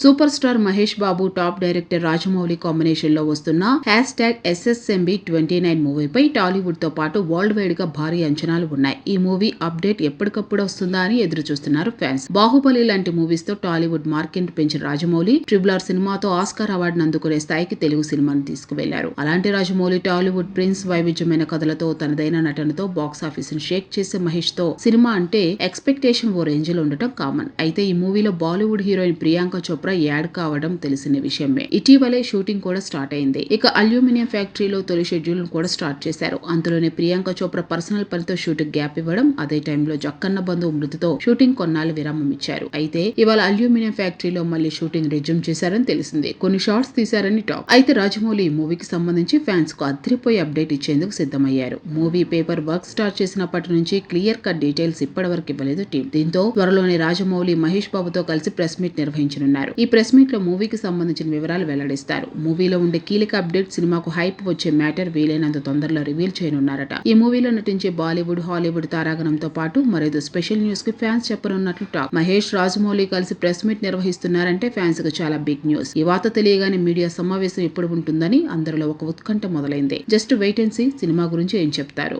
Super star Mahesh Babu top director Rajamouli కాంబినేషన్లో వస్తున్న hash tag SSMB twenty nine మూవీపై టాలీవుడ్తో పాటు వరల్డ్ వైడ్గా భారీ అంచనాలు ఉన్నాయి. ఈ మూవీ అప్డేట్ ఎప్పటికప్పుడు వస్తుందా అని ఎదురు చూస్తున్నారు ఫ్యాన్స్. బాహుబలి లాంటి మూవీస్తో టాలీవుడ్ మార్కెట్ పెంచిన రాజమౌళి ట్రిబుల్ ఆర్ సినిమాతో ఆస్కార్ అవార్డును అందుకునే స్థాయికి తెలుగు సినిమాను తీసుకువెళ్ళారు. అలాంటి రాజమౌళి టాలీవుడ్ ప్రిన్స్ వైవిధ్యమైన కథలతో తనదైన నటనతో బాక్స్ ఆఫీస్ను షేక్ చేసే మహేష్తో సినిమా అంటే ఎక్స్పెక్టేషన్ ఓ రేంజ్లో ఉండటం కామన్. అయితే ఈ మూవీలో Bollywood heroine Priyanka Chopra add కావడం తెలిసిన విషయమే. ఇటీవలే షూటింగ్ కూడా స్టార్ట్ అయింది. ఇక అల్యూమినియం ఫ్యాక్టరీలో తొలి షెడ్యూల్ కూడా స్టార్ట్ చేశారు. అందులోనే ప్రియాంక చోప్రా పర్సనల్ పనితో షూటింగ్ గ్యాప్ ఇవ్వడం అదే టైంలో జక్కన్న బంధువు మృతితో షూటింగ్ కొన్నాళ్ళు విరామం ఇచ్చారు. అయితే ఇవాళ అల్యూమినియం ఫ్యాక్టరీలో మళ్ళీ షూటింగ్ రెజ్యూమ్ చేశారని తెలిసింది. కొన్ని షార్ట్స్ తీశారని టాక్. అయితే రాజమౌళి ఈ మూవీకి సంబంధించి ఫ్యాన్స్కు అదిరిపోయి అప్డేట్ ఇచ్చేందుకు సిద్ధమయ్యారు. మూవీ పేపర్ వర్క్ స్టార్ట్ చేసినప్పటి నుంచి క్లియర్ కట్ డీటెయిల్స్ ఇప్పటి వరకు ఇవ్వలేదు టీం. దీంతో త్వరలోనే రాజమౌళి మహేష్ బాబుతో కలిసి ప్రెస్ మీట్ నిర్వహించనున్నారు. ఈ ప్రెస్ మీట్లో మూవీకి సంబంధించిన వివరాలు వెల్లడిస్తారు. మూవీలో ఉండే కీలక అప్డేట్ సినిమాకు హైప్ వచ్చే మ్యాటర్ వీలైనంత తొందరలో రివీల్ చేయనున్నారట. ఈ మూవీలో నటించే బాలీవుడ్ హాలీవుడ్ తారాగణంతో పాటు మరేదో స్పెషల్ న్యూస్కి ఫ్యాన్స్ చెప్పనున్నట్లు టాక్. మహేష్ రాజమౌళి కలిసి ప్రెస్ మీట్ నిర్వహిస్తున్నారంటే ఫ్యాన్స్కు చాలా బిగ్ న్యూస్. ఈ వార్త తెలియగానే మీడియా సమావేశం ఎప్పుడు ఉంటుందని అందరిలో ఒక ఉత్కంఠ మొదలైంది. జస్ట్ వెయిట్ అండ్ సీ సినిమా గురించి ఏం చెప్తారు?